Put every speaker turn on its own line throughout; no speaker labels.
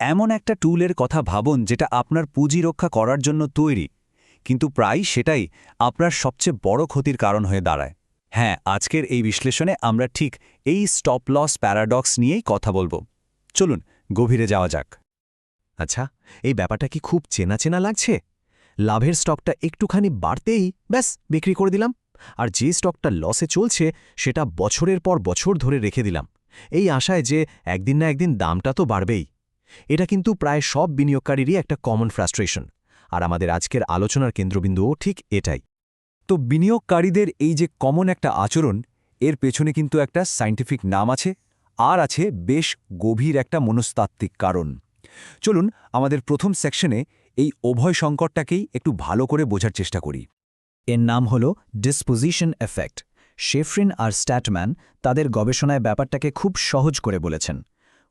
এমন একটা টুলের কথা ভাবুন যেটা আপনার পুঁজি রক্ষা করার জন্য তৈরি, কিন্তু প্রায় সেটাই আপনার সবচেয়ে বড় ক্ষতির কারণ হয়ে দাঁড়ায়। হ্যাঁ আজকের এই বিশ্লেষণে আমরা ঠিক এই স্টপ লস প্যারাডক্স নিয়েই কথা বলব। চলুন, গভীরে যাওয়া যাক।
আচ্ছা এই ব্যাপারটা কি খুব চেনা চেনা লাগছে? লাভের স্টকটা একটুখানি বাড়তেই ব্যাস, বিক্রি করে দিলাম। আর যে স্টকটা লসে চলছে, সেটা বছরের পর বছর ধরে রেখে দিলাম। এই আশায় যে একদিন না একদিন দামটা তো বাড়বেই। এটা কিন্তু প্রায় সব বিনিয়োগকারীরই একটা কমন ফ্রাস্ট্রেশন আর আমাদের আজকের আলোচনার কেন্দ্রবিন্দুও ঠিক এটাই।
তো বিনিয়োগকারীদের এই যে কমন একটা আচরণ, এর পেছনে কিন্তু একটা সাইন্টিফিক নাম আছে, আর আছে বেশ গভীর একটা মনস্তাত্ত্বিক কারণ। চলুন আমাদের প্রথম সেকশনে এই উভয় সংকটটাকেই একটু ভালো করে বোঝার চেষ্টা করি।
এর নাম হল ডিসপোজিশন এফেক্ট শেফরিন আর স্ট্যাটম্যান তাদের গবেষণায় ব্যাপারটাকে খুব সহজ করে বলেছেন।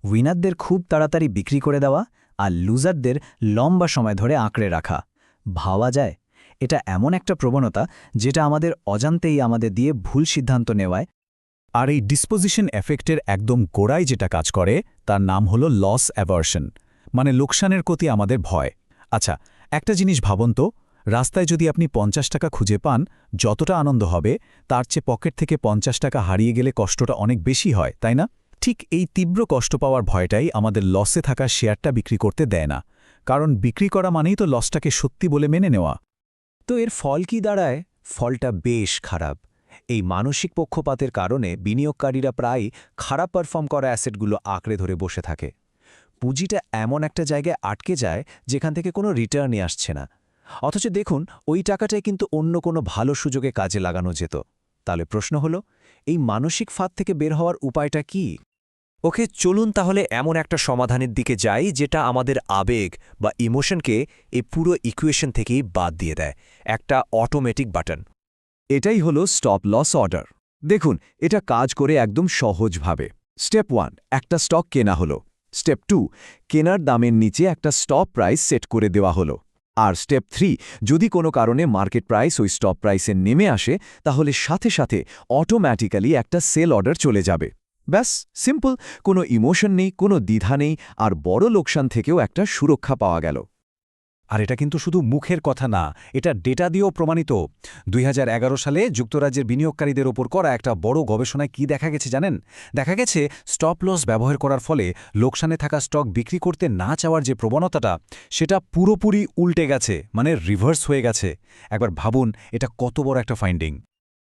উইনারদের খুব তাড়াতাড়ি বিক্রি করে দেওয়া আর লুজারদের লম্বা সময় ধরে আঁকড়ে রাখা। ভাবা যায়, এটা এমন একটা প্রবণতা যেটা আমাদের অজান্তেই আমাদের দিয়ে ভুল সিদ্ধান্ত নেওয়ায়।
আর এই ডিসপোজিশন এফেক্টের একদম গোড়ায় যেটা কাজ করে, তার নাম হল লস অ্যাভার্শন মানে লোকসানের প্রতি আমাদের ভয়। আচ্ছা একটা জিনিস ভাবুন তো, রাস্তায় যদি আপনি পঞ্চাশ টাকা খুঁজে পান, যতটা আনন্দ হবে, তার চেয়ে পকেট থেকে পঞ্চাশ টাকা হারিয়ে গেলে কষ্টটা অনেক বেশি হয়, তাই না? ঠিক এই তীব্র কষ্ট পাওয়ার ভয়টাই আমাদের লসে থাকা শেয়ারটা বিক্রি করতে দেয় না। কারণ বিক্রি করা মানেই তো লসটাকে সত্যি বলে মেনে নেওয়া।
তো এর ফল কি দাঁড়ায়? ফলটা বেশ খারাপ। এই মানসিক পক্ষপাতের কারণে বিনিয়োগকারীরা প্রায় খারাপ পারফর্ম করা অ্যাসেটগুলো আঁকড়ে ধরে বসে থাকে। পুঁজিটা এমন একটা জায়গায় আটকে যায় যেখান থেকে কোনো রিটার্নই আসছে না। অথচ দেখুন, ওই টাকাটাই কিন্তু অন্য কোনো ভালো সুযোগে কাজে লাগানো যেত। তাহলে প্রশ্ন হলো, এই মানসিক ফাঁদ থেকে বের হওয়ার উপায়টা কি? ওকে, চলুন তাহলে এমন একটা সমাধানের দিকে যাই যেটা আমাদের আবেগ বা ইমোশনকে এই পুরো ইকুয়েশন থেকেই বাদ দিয়ে দেয়। একটা অটোমেটিক বাটন
এটাই হলো স্টপ লস অর্ডার দেখুন, এটা কাজ করে একদম সহজভাবে। স্টেপ ওয়ান একটা স্টক কেনা হলো। স্টেপ টু কেনার দামের নিচে একটা স্টপ প্রাইস সেট করে দেওয়া হলো। আর স্টেপ থ্রি যদি কোনো কারণে মার্কেট প্রাইস ওই স্টপ প্রাইসে নেমে আসে, তাহলে সাথে সাথে অটোম্যাটিক্যালি একটা সেল অর্ডার চলে যাবে। ব্যাস সিম্পল কোনো ইমোশন নেই, কোনো দ্বিধা নেই, আর বড় লোকসান থেকেও একটা সুরক্ষা পাওয়া গেল।
আর এটা কিন্তু শুধু মুখের কথা না, এটা ডেটা দিয়েও প্রমাণিত। দুই হাজার এগারো সালে যুক্তরাজ্যের বিনিয়োগকারীদের ওপর করা একটা বড় গবেষণায় কি দেখা গেছে জানেন? দেখা গেছে স্টপ লস ব্যবহার করার ফলে লোকসানে থাকা স্টক বিক্রি করতে না চাওয়ার যে প্রবণতাটা, সেটা পুরোপুরি উল্টে গেছে মানে রিভার্স হয়ে গেছে। একবার ভাবুন, এটা কত বড় একটা ফাইন্ডিং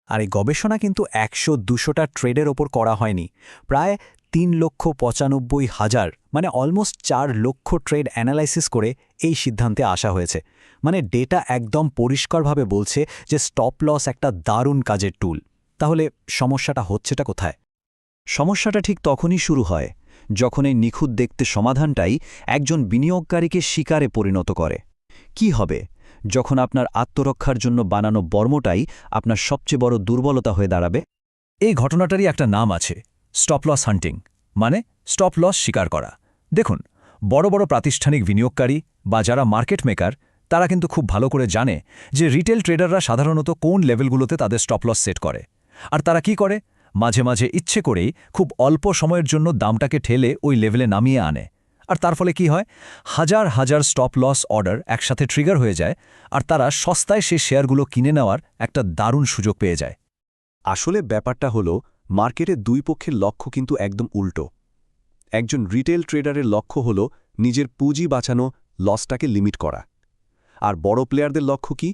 আর এই গবেষণা কিন্তু একশো দুশোটা ট্রেডের ওপর করা হয়নি। প্রায় তিন লক্ষ পঁচানব্বই হাজার মানে অলমোস্ট চার লক্ষ ট্রেড অ্যানালাইসিস করে এই সিদ্ধান্তে আসা হয়েছে। মানে ডেটা একদম পরিষ্কারভাবে বলছে যে স্টপ লস একটা দারুণ কাজের টুল তাহলে সমস্যাটা হচ্ছেটা কোথায়? সমস্যাটা ঠিক তখনই শুরু হয় যখন এই নিখুঁত দেখতে সমাধানটাই একজন বিনিয়োগকারীকে শিকারে পরিণত করে। কি হবে? যখন আপনার আত্মরক্ষার জন্য বানানো বর্মটাই আপনার সবচেয়ে বড় দুর্বলতা হয়ে দাঁড়াবে।
এই ঘটনাটারই একটা নাম আছে স্টপ লস হান্টিং মানে স্টপ লস স্বীকার করা। দেখুন, বড় বড় প্রাতিষ্ঠানিক বিনিয়োগকারী বা যারা মার্কেট মেকার তারা কিন্তু খুব ভালো করে জানে যে রিটেল ট্রেডাররা সাধারণত কোন লেভেলগুলোতে তাদের স্টপ লস সেট করে। আর তারা কি করে? মাঝে মাঝে ইচ্ছে করেই খুব অল্প সময়ের জন্য দামটাকে ঠেলে ওই লেভেলে নামিয়ে আনে। আর তার ফলে কি হয়? হাজার হাজার স্টপ লস অর্ডার একসাথে ট্রিগার হয়ে যায় আর তারা সস্তায় সে শেয়ারগুলো কিনে নেওয়ার একটা দারুণ সুযোগ পেয়ে যায়।
আসলে ব্যাপারটা হলো, মার্কেটে দুই পক্ষের লক্ষ্য কিন্তু একদম উল্টো। একজন রিটেল ট্রেডারের লক্ষ্য হল নিজের পুঁজি বাঁচানো লসটাকে লিমিট করা। আর বড় প্লেয়ারদের লক্ষ্য কি?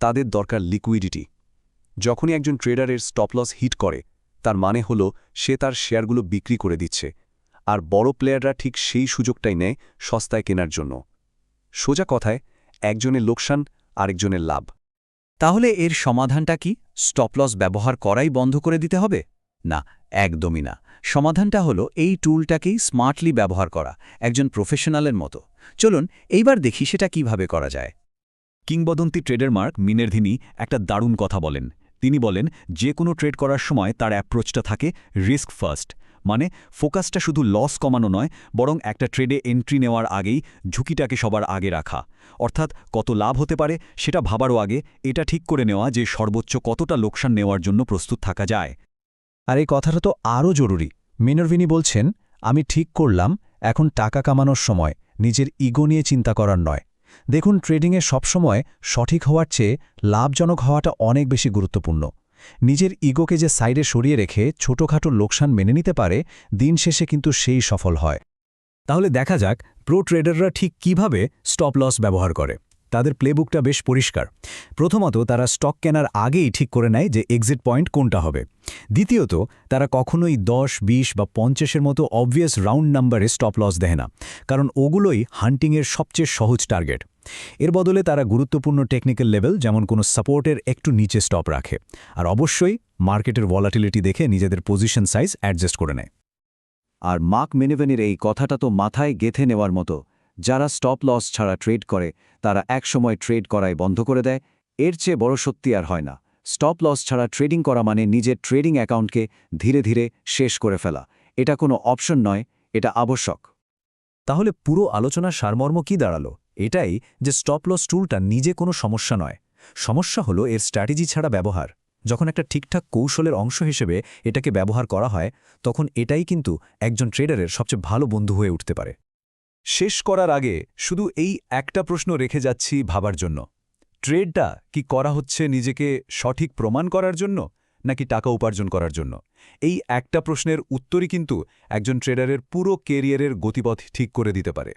তাদের দরকার লিকুইডিটি যখনই একজন ট্রেডারের স্টপ লস হিট করে, তার মানে হল সে তার শেয়ারগুলো বিক্রি করে দিচ্ছে। আর বড় প্লেয়াররা ঠিক সেই সুযোগটাই নেয় সস্তায় কেনার জন্য। সোজা কথায়, একজনের লোকসান আরেকজনের লাভ।
তাহলে এর সমাধানটা কি? স্টপলস ব্যবহার করাই বন্ধ করে দিতে হবে? না, একদমই না। সমাধানটা হলো এই টুলটাকেই স্মার্টলি ব্যবহার করা, একজন প্রফেশনালের মতো। চলুন, এইবার দেখি সেটা কীভাবে করা যায়।
কিংবদন্তি ট্রেডার মার্ক মিনেরধিনী একটা দারুণ কথা বলেন। তিনি বলেন, যে কোনো ট্রেড করার সময় তার অ্যাপ্রোচটা থাকে রিস্ক ফার্স্ট মানে ফোকাসটা শুধু লস কমানো নয়, বরং একটা ট্রেডে এন্ট্রি নেওয়ার আগেই ঝুঁকিটাকে সবার আগে রাখা। অর্থাৎ কত লাভ হতে পারে সেটা ভাবারও আগে এটা ঠিক করে নেওয়া যে সর্বোচ্চ কতটা লোকসান নেওয়ার জন্য প্রস্তুত থাকা যায়।
আর এই কথাটা তো আরও জরুরি। মিনরভিনি বলছেন, আমি ঠিক করলাম,
এখন টাকা কামানোর সময়, নিজের ইগো নিয়ে চিন্তা করার নয়। দেখুন, ট্রেডিংয়ে সবসময় সঠিক হওয়ার চেয়ে লাভজনক হওয়াটা অনেক বেশি গুরুত্বপূর্ণ। নিজের ইগোকে যে সাইডে সরিয়ে রেখে ছোটখাটো লোকসান মেনে নিতে পারে, দিন শেষে কিন্তু সেই সফল হয়।
তাহলে দেখা যাক, প্রো ট্রেডাররা ঠিক কীভাবে স্টপ লস ব্যবহার করে। তাদের প্লেবুকটা বেশ পরিষ্কার। প্রথমত, তারা স্টক কেনার আগেই ঠিক করে নেয় যে এক্সিট পয়েন্ট কোনটা হবে। দ্বিতীয়ত, তারা কখনোই দশ, বিশ বা পঞ্চাশের মতো অবভিয়াস রাউন্ড নাম্বারে স্টপ লস দেয় না। কারণ ওগুলোই হান্টিংয়ের সবচেয়ে সহজ টার্গেট এর বদলে তারা গুরুত্বপূর্ণ টেকনিক্যাল লেভেল যেমন কোনো সাপোর্টের একটু নিচে স্টপ রাখে। আর অবশ্যই মার্কেটের ভলাটিলিটি দেখে নিজেদের পজিশন সাইজ অ্যাডজাস্ট করে নেয়।
আর মার্ক মেনেভেনের এই কথাটা তো মাথায় গেথে নেওয়ার মতো, যারা স্টপ লস ছাড়া ট্রেড করে, তারা একসময় ট্রেড করাই বন্ধ করে দেয়। এর চেয়ে বড় সত্যি আর হয় না। স্টপ লস ছাড়া ট্রেডিং করা মানে নিজের ট্রেডিং অ্যাকাউন্টকে ধীরে ধীরে শেষ করে ফেলা। এটা কোনো অপশন নয়, এটা আবশ্যক।
তাহলে পুরো আলোচনা সারমর্ম কি দাঁড়াল? এটাই যে স্টপ লস টুলটা নিজে কোনো সমস্যা নয়। সমস্যা হলো এর স্ট্র্যাটেজি ছাড়া ব্যবহার। যখন একটা ঠিকঠাক কৌশলের অংশ হিসেবে এটাকে ব্যবহার করা হয়, তখন এটাই কিন্তু একজন ট্রেডারের সবচেয়ে ভালো বন্ধু হয়ে উঠতে পারে।
শেষ করার আগে শুধু এই একটা প্রশ্ন রেখে যাচ্ছি ভাবার জন্য। ট্রেডটা কি করা হচ্ছে নিজেকে সঠিক প্রমাণ করার জন্য, নাকি টাকা উপার্জন করার জন্য? এই একটা প্রশ্নের উত্তরই কিন্তু একজন ট্রেডারের পুরো কেরিয়ারের গতিপথ ঠিক করে দিতে পারে।